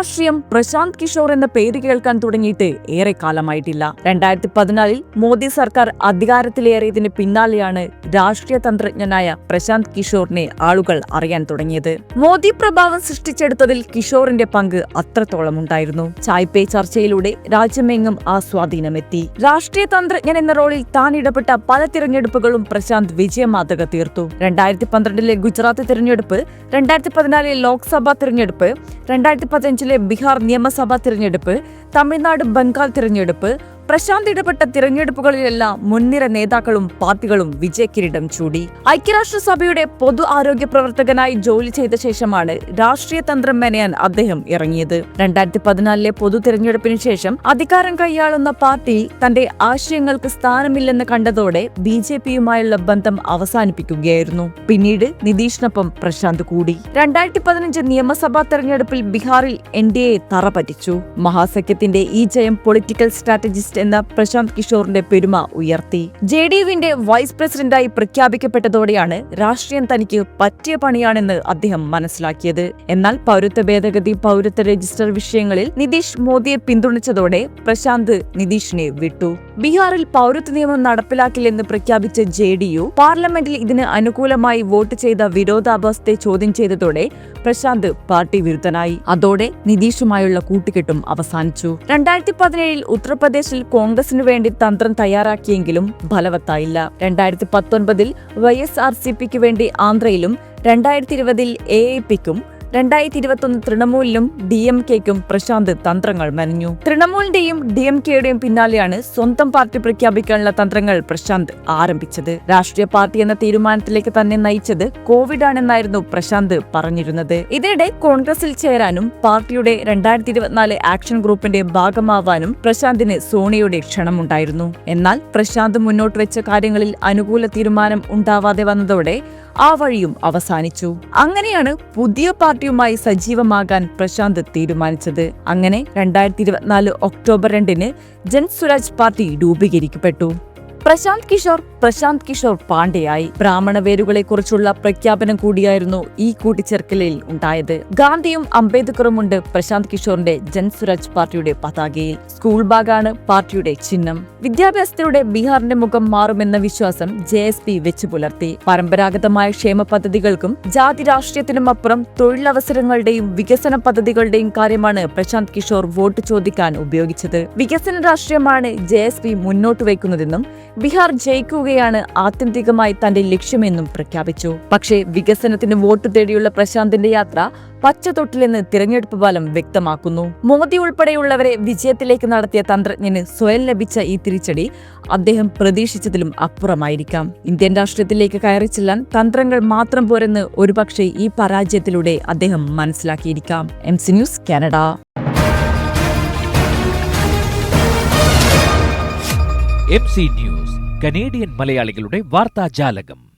രാഷ്ട്രീയം പ്രശാന്ത് കിഷോർ എന്ന പേര് കേൾക്കാൻ തുടങ്ങിയിട്ട് ഏറെ കാലമായിട്ടില്ല. രണ്ടായിരത്തി പതിനാലിൽ മോദി സർക്കാർ അധികാരത്തിലേറിയതിന് പിന്നാലെയാണ് രാഷ്ട്രീയ തന്ത്രജ്ഞനായ പ്രശാന്ത് കിഷോറിനെ ആളുകൾ അറിയാൻ തുടങ്ങിയത്. മോദി പ്രഭാവം സൃഷ്ടിച്ചെടുത്തതിൽ കിഷോറിന്റെ പങ്ക് അത്രത്തോളം ഉണ്ടായിരുന്നു. ചായ്പേ ചർച്ചയിലൂടെ രാജ്യമെങ്ങും ആ സ്വാധീനമെത്തി. രാഷ്ട്രീയ തന്ത്രജ്ഞൻ എന്ന റോളിൽ താൻ ഇടപെട്ട പല തിരഞ്ഞെടുപ്പുകളും പ്രശാന്ത് വിജയമാതക തീർത്തു. രണ്ടായിരത്തി പന്ത്രണ്ടിലെ ഗുജറാത്ത് തിരഞ്ഞെടുപ്പ് രണ്ടായിരത്തി പതിനാലിലെ ലോക്സഭാ തിരഞ്ഞെടുപ്പ് രണ്ടായിരത്തി പതിനഞ്ചിലെ ബീഹാർ നിയമസഭാ തിരഞ്ഞെടുപ്പ് തമിഴ്നാട് ബംഗാൾ തിരഞ്ഞെടുപ്പ് പ്രശാന്ത് ഇടപെട്ട തിരഞ്ഞെടുപ്പുകളിലെല്ലാം മുൻനിര നേതാക്കളും പാർട്ടികളും വിജയക്കിരീടം ചൂടി. ഐക്യരാഷ്ട്രസഭയുടെ പൊതു ആരോഗ്യ പ്രവർത്തകനായി ജോലി ചെയ്ത ശേഷമാണ് രാഷ്ട്രീയ തന്ത്രം മെനയാൻ അദ്ദേഹം ഇറങ്ങിയത്. രണ്ടായിരത്തി പതിനാലിലെ പൊതു തിരഞ്ഞെടുപ്പിന് ശേഷം അധികാരം കൈയാളുന്ന പാർട്ടി തന്റെ ആശയങ്ങൾക്ക് സ്ഥാനമില്ലെന്ന് കണ്ടതോടെ ബി ജെ പിയുമായുള്ള ബന്ധം അവസാനിപ്പിക്കുകയായിരുന്നു. പിന്നീട് നിതീഷിനൊപ്പം പ്രശാന്ത് കൂടി. രണ്ടായിരത്തി പതിനഞ്ച് നിയമസഭാ തെരഞ്ഞെടുപ്പിൽ ബീഹാറിൽ എൻ ഡി എ തറ പറ്റിച്ചു. മഹാസഖ്യത്തിന്റെ ഈ ജയം പൊളിറ്റിക്കൽ സ്ട്രാറ്റജിസ്റ്റ് എന്ന പ്രശാന്ത് കിഷോറിന്റെ പെരുമ ഉയർത്തി. ജെ ഡി യുവിന്റെ വൈസ് പ്രസിഡന്റായി പ്രഖ്യാപിക്കപ്പെട്ടതോടെയാണ് രാഷ്ട്രീയം തനിക്ക് പറ്റിയ പണിയാണെന്ന് അദ്ദേഹം മനസ്സിലാക്കിയത്. എന്നാൽ പൗരത്വ ഭേദഗതി പൗരത്വ രജിസ്റ്റർ വിഷയങ്ങളിൽ നിതീഷ് മോദിയെ പിന്തുണച്ചതോടെ പ്രശാന്ത് നിതീഷിനെ വിട്ടു. ബീഹാറിൽ പൗരത്വ നിയമം നടപ്പിലാക്കില്ലെന്ന് പ്രഖ്യാപിച്ച ജെ ഡി യു പാർലമെന്റിൽ ഇതിന് അനുകൂലമായി വോട്ട് ചെയ്ത വിരോധാഭാസത്തെ ചോദ്യം ചെയ്തതോടെ പ്രശാന്ത് പാർട്ടി വിരുദ്ധനായി. അതോടെ നിതീഷുമായുള്ള കൂട്ടുകെട്ടും അവസാനിച്ചു. രണ്ടായിരത്തി പതിനേഴിൽ ഉത്തർപ്രദേശിൽ കോൺഗ്രസിനു വേണ്ടി തന്ത്രം തയ്യാറാക്കിയെങ്കിലും ഫലവത്തായില്ല. രണ്ടായിരത്തി പത്തൊൻപതിൽ വൈ എസ് ആർ സി പിക്ക് വേണ്ടി ആന്ധ്രയിലും രണ്ടായിരത്തി ഇരുപതിൽ എ ഐ പിക്കും രണ്ടായിരത്തി ഇരുപത്തൊന്ന് തൃണമൂലിനും ഡി എം കെക്കും പ്രശാന്ത് തന്ത്രങ്ങൾ മെനഞ്ഞു. തൃണമൂലിന്റെയും ഡി എം കെയുടെയും പിന്നാലെയാണ് സ്വന്തം പാർട്ടി പ്രഖ്യാപിക്കാനുള്ള തന്ത്രങ്ങൾ പ്രശാന്ത് ആരംഭിച്ചത്. രാഷ്ട്രീയ പാർട്ടി എന്ന തീരുമാനത്തിലേക്ക് തന്നെ നയിച്ചത് കോവിഡ് ആണെന്നായിരുന്നു പ്രശാന്ത് പറഞ്ഞിരുന്നത്. ഇതിനിടെ കോൺഗ്രസിൽ ചേരാനും പാർട്ടിയുടെ രണ്ടായിരത്തി ഇരുപത്തിനാല് ആക്ഷൻ ഗ്രൂപ്പിന്റെ ഭാഗമാവാനും പ്രശാന്തിന് സോണിയുടെ ക്ഷണമുണ്ടായിരുന്നു. എന്നാൽ പ്രശാന്ത് മുന്നോട്ട് വെച്ച കാര്യങ്ങളിൽ അനുകൂല തീരുമാനം ഉണ്ടാവാതെ വന്നതോടെ ആ വഴിയും അവസാനിച്ചു. അങ്ങനെയാണ് പുതിയ പാർട്ടിയുമായി സജീവമാകാൻ പ്രശാന്ത് തീരുമാനിച്ചത്. അങ്ങനെ രണ്ടായിരത്തി ഇരുപത്തിനാല് ഒക്ടോബർ രണ്ടിന് ജൻ സ്വരാജ് പാർട്ടി രൂപീകരിക്കപ്പെട്ടു. പ്രശാന്ത് കിഷോർ പ്രശാന്ത് കിഷോർ പാണ്ഡെയായി ബ്രാഹ്മണ വേരുകളെക്കുറിച്ചുള്ള പ്രഖ്യാപനം കൂടിയായിരുന്നു ഈ കൂട്ടിച്ചേർക്കലിൽ ഉണ്ടായത്. ഗാന്ധിയും അംബേദ്കറും ഉണ്ട് പ്രശാന്ത് കിഷോറിന്റെ ജൻസുരാജ് പാർട്ടിയുടെ പതാകയിൽ. സ്കൂൾ ബാഗാണ് പാർട്ടിയുടെ ചിഹ്നം. വിദ്യാഭ്യാസത്തിലൂടെ ബീഹാറിന്റെ മുഖം മാറുമെന്ന വിശ്വാസം ജെ എസ് പി വെച്ചു പുലർത്തി. പരമ്പരാഗതമായ ക്ഷേമ പദ്ധതികൾക്കും ജാതി രാഷ്ട്രീയത്തിനും അപ്പുറം തൊഴിലവസരങ്ങളുടെയും വികസന പദ്ധതികളുടെയും കാര്യമാണ് പ്രശാന്ത് കിഷോർ വോട്ട് ചോദിക്കാൻ ഉപയോഗിച്ചത്. വികസന രാഷ്ട്രീയമാണ് ജെ എസ് പി മുന്നോട്ട് വയ്ക്കുന്നതെന്നും ബീഹാർ ജയിക്കുകയാണ് ആത്യന്തികമായി തന്റെ ലക്ഷ്യമെന്നും പ്രഖ്യാപിച്ചു. പക്ഷേ വികസനത്തിന് വോട്ട് തേടിയുള്ള പ്രശാന്തിന്റെ യാത്ര പച്ചതൊട്ടിലെന്ന് തിരഞ്ഞെടുപ്പ് ഫലം വ്യക്തമാക്കുന്നു. മോദി ഉൾപ്പെടെയുള്ളവരെ വിജയത്തിലേക്ക് നടത്തിയ തന്ത്രജ്ഞന് സ്വയം ലഭിച്ച ഈ തിരിച്ചടി അദ്ദേഹം പ്രതീക്ഷിച്ചതിലും അപ്പുറമായിരിക്കാം. ഇന്ത്യൻ രാഷ്ട്രീയത്തിലേക്ക് കയറി ചെല്ലാൻ തന്ത്രങ്ങൾ മാത്രം പോരെന്ന് ഒരുപക്ഷെ ഈ പരാജയത്തിലൂടെ അദ്ദേഹം മനസ്സിലാക്കിയിരിക്കാം. M C news Canada. M C news. Canadian மலையாளிகளுடைய வார்த்தா ஜாலகம்.